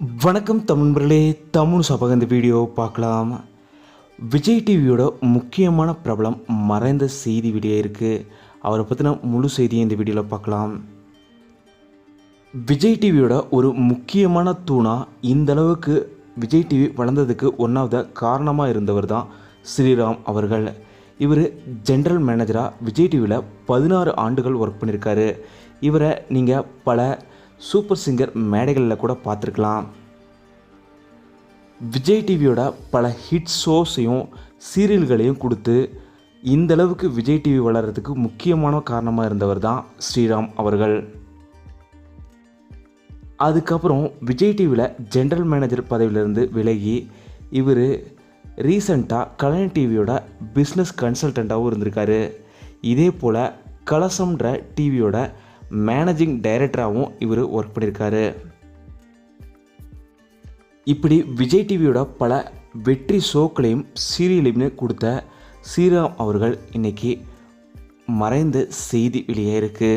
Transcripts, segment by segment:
வணக்கம் தமிழ்களே தமிழ் சபக இந்த வீடியோ பார்க்கலாம். விஜய் டிவியோட முக்கியமான பிரபலம் மறைந்த செய்தி வீடியோ இருக்குது அவரை பற்றின முழு செய்தியை இந்த வீடியோவில் பார்க்கலாம். விஜய் டிவியோட ஒரு முக்கியமான தூணாக இந்த அளவுக்கு விஜய் டிவி வளர்ந்ததுக்கு ஒன்றாவது காரணமாக இருந்தவர் தான் ஸ்ரீராம் அவர்கள். இவர் ஜென்ரல் மேனேஜராக விஜய் டிவியில் பதினாறு ஆண்டுகள் ஒர்க் பண்ணியிருக்காரு இவரை நீங்கள் பல சூப்பர் சிங்கர் மேடைகளில் கூட பார்த்துருக்கலாம். விஜய் டிவியோட பல ஹிட் ஷோஸையும் சீரியல்களையும் கொடுத்து இந்த அளவுக்கு விஜய் டிவி வளர்கிறதுக்கு முக்கியமான காரணமாக இருந்தவர் தான் ஸ்ரீராம் அவர்கள். அதுக்கப்புறம் விஜய் டிவியில் ஜென்ரல் மேனேஜர் பதவியிலிருந்து விலகி இவர் ரீசண்டாக கலைஞர் டிவியோட பிஸ்னஸ் கன்சல்டண்ட்டாகவும் இருந்திருக்காரு. இதே போல் கலசம்ன்ற டிவியோட மேனேஜிங் டைரக்டராகவும் இவர் ஒர்க் பண்ணியிருக்காரு இப்படி விஜய் டிவியோட பல வெற்றி ஷோக்களையும் சீரியலையுமே கொடுத்த ஸ்ரீராம் அவர்கள் இன்னைக்கு மறைந்த செய்தி வெளியே இருக்கு.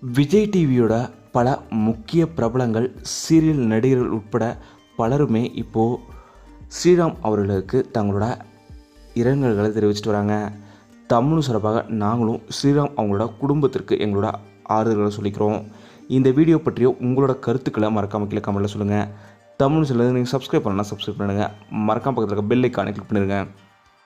விஜய் டிவியோட பல முக்கிய பிரபலங்கள் சீரியல் நடிகர்கள் உட்பட பலருமே இப்போது ஸ்ரீராம் அவர்களுக்கு தங்களோட இரங்கல்களை தெரிவிச்சிட்டு வராங்க. தமிழும் சிறப்பாக நாங்களும் ஸ்ரீராம் அவங்களோட குடும்பத்திற்கு எங்களோட ஆறுதல்களை சொல்லிக்கிறோம். இந்த வீடியோ பற்றியோ உங்களோட கருத்துக்களை மறக்காமல் கீழே கமெண்ட்டில் சொல்லுங்கள் தமிழ் சிலது நீங்கள் சப்ஸ்கிரைப் பண்ணலாம் சப்ஸ்கிரைப் பண்ணுங்கள் மறக்காம பக்கத்தில் இருக்க பெல் ஐக்கானை கிளிக் பண்ணிடுங்க